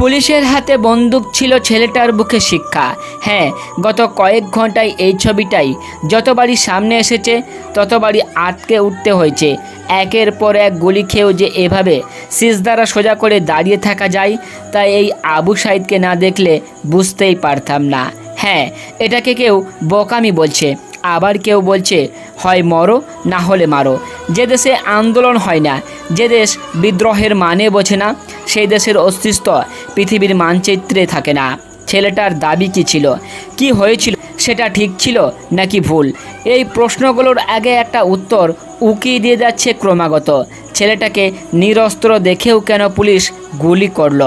পুলিশের হাতে বন্দুক ছিল ছেলেটার বুকে শিক্ষা। হ্যাঁ গত কয়েক ঘন্টায় এই ছবিটাই। যতবারই সামনে এসেছে, ততবারই আটকে উঠতে হয়েছে। একের পর এক গুলি খেয়েও যে এভাবে সিজ দ্বারা সোজা করে দাঁড়িয়ে থাকা যায় তাই এই আবু সাইদকে না দেখলে বুঝতেই পারতাম না। হ্যাঁ এটাকে কেউ বোকামি বলছে, আবার কেউ বলছে, হয় মরো, না হলে মারো। যে দেশে আন্দোলন হয় না, যে দেশ বিদ্রোহের মানে বোঝে না সেই দেশের অস্তিত্ব পৃথিবীর মানচিত্রে থাকে না। ছেলেটার দাবি কি ছিল? কি হয়েছিল? সেটা ঠিক ছিল নাকি ভুল? এই প্রশ্নগুলোর আগে একটা উত্তর উকিয়ে দিয়ে যাচ্ছে ক্রমাগত। ছেলেটাকে নিরস্ত্র দেখেও কেন পুলিশ গুলি করল?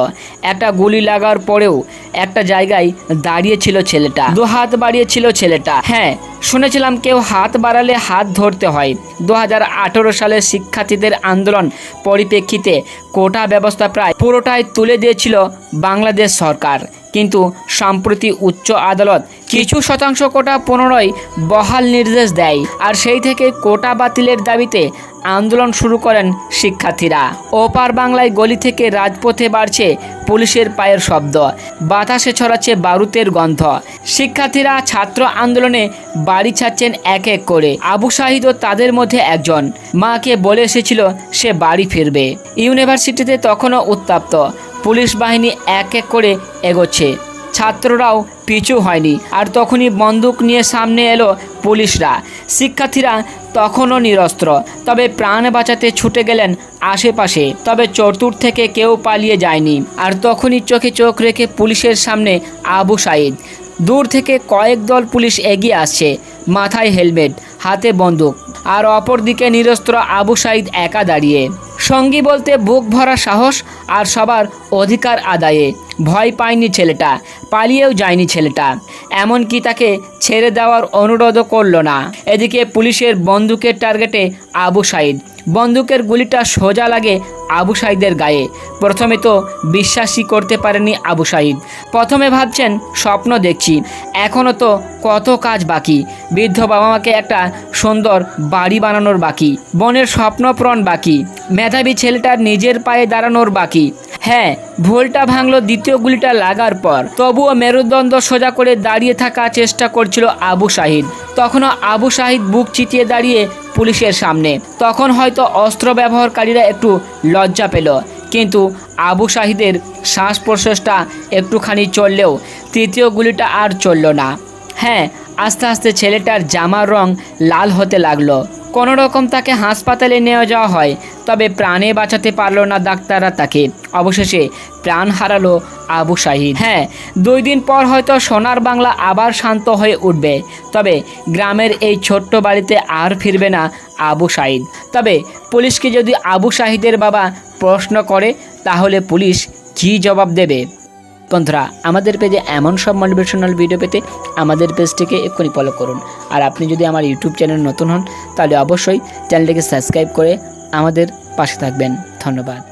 একটা গুলি লাগার পরেও একটা জায়গায় দাঁড়িয়েছিল ছেলেটা। দু হাত বাড়িয়েছিল ছেলেটা। হ্যাঁ শুনেছিলাম কেউ হাত বাড়ালে হাত ধরতে হয়। দু হাজার সালের শিক্ষার্থীদের আন্দোলন পরিপ্রেক্ষিতে কোটা ব্যবস্থা প্রায় পুরোটাই তুলে দিয়েছিল বাংলাদেশ সরকার। কিন্তু সম্প্রতি উচ্চ আদালত কিছু শতাংশ কোটা পুনরায় বহাল নির্দেশ দেয় আর সেই থেকে কোটা বাতিলের দাবিতে আন্দোলন শুরু করেন শিক্ষার্থীরা। ওপার বাংলায় গলি থেকে রাজপথে বাড়ছে পুলিশের পায়ের শব্দ, বাতাসে ছড়াচ্ছে বারুদের গন্ধ। শিক্ষার্থীরা ছাত্র আন্দোলনে বাড়ি ছাড়ছেন এক এক করে। আবু শাহিদও তাদের মধ্যে একজন। মাকে বলে এসেছিল সে বাড়ি ফিরবে। ইউনিভার্সিটিতে তখনও উত্তাপ্ত। পুলিশ বাহিনী এক এক করে এগোচ্ছে। ছাত্ররাও পিছু হয়নি। আর তখনই বন্দুক নিয়ে সামনে এলো পুলিশরা। শিক্ষার্থীরা তখনও নিরস্ত্র। তবে প্রাণ বাঁচাতে ছুটে গেলেন আশেপাশে। তবে চতুর থেকে কেউ পালিয়ে যায়নি। আর তখনই চোখে চোখ রেখে পুলিশের সামনে আবু সাইদ। দূর থেকে কয়েক দল পুলিশ এগিয়ে আসছে। মাথায় হেলমেট, হাতে বন্দুক। আর অপরদিকে নিরস্ত্র আবু সাইদ একা দাঁড়িয়ে। সঙ্গী বলতে বুক ভরা সাহস আর সবার অধিকার আদায়ে। ভয় পায়নি ছেলেটা, পালিয়েও যায়নি ছেলেটা। এমনকি তাকে ছেড়ে দেওয়ার অনুরোধও করল না। এদিকে পুলিশের বন্দুকের টার্গেটে আবু সাইদ। বন্দুকের গুলিটা সোজা লাগে আবু সাইদের গায়ে। প্রথমে তো বিশ্বাসই করতে পারেনি আবু সাইদ। প্রথমে ভাবছেন, স্বপ্ন দেখছি। এখনও তো কত কাজ বাকি। বৃদ্ধ বাবা মাকে একটা সুন্দর বাড়ি বানানোর বাকি। বনের স্বপ্নপূরণ বাকি। মেধাবী ছেলেটার নিজের পায়ে দাঁড়ানোর বাকি। হ্যাঁ ভোলটা ভাঙলো দ্বিতীয় গুলিটা লাগার পর তবুও মেরুদণ্ড সোজা করে দাঁড়িয়ে থাকা চেষ্টা করছিল আবু শাহিদ। তখনও আবু শাহিদ বুক চিতিয়ে দাঁড়িয়ে পুলিশের সামনে। তখন হয়তো অস্ত্র ব্যবহারকারীরা একটু লজ্জা পেল। কিন্তু আবু শাহিদের শ্বাস প্রশ্বাসটা একটুখানি চললেও তৃতীয় গুলিটা আর চলল না। হ্যাঁ আস্তে আস্তে ছেলেটার জামার রং লাল হতে লাগল। কোনো রকম তাকে হাসপাতালে নিয়ে যাওয়া হয়, তবে প্রাণে বাঁচাতে পারল না ডাক্তাররা তাকে। অবশেষে প্রাণ হারালো আবু শাহিদ। হ্যাঁ দুই দিন পর হয়তো সোনার বাংলা আবার শান্ত হয়ে উঠবে, তবে গ্রামের এই ছোট্ট বাড়িতে আর ফিরবে না আবু শাহিদ। তবে পুলিশকে যদি আবু শাহিদের বাবা প্রশ্ন করে, তাহলে পুলিশ কী জবাব দেবে? বন্ধুরা, আমাদের পেজে এমন সব মোটিভেশনাল ভিডিও পেতে আমাদের পেজটিকে এক্ষুনি ফলো করুন। আর আপনি যদি আমার ইউটিউব চ্যানেল নতুন হন, তাহলে অবশ্যই চ্যানেলটিকে সাবস্ক্রাইব করে আমাদের পাশে থাকবেন। ধন্যবাদ।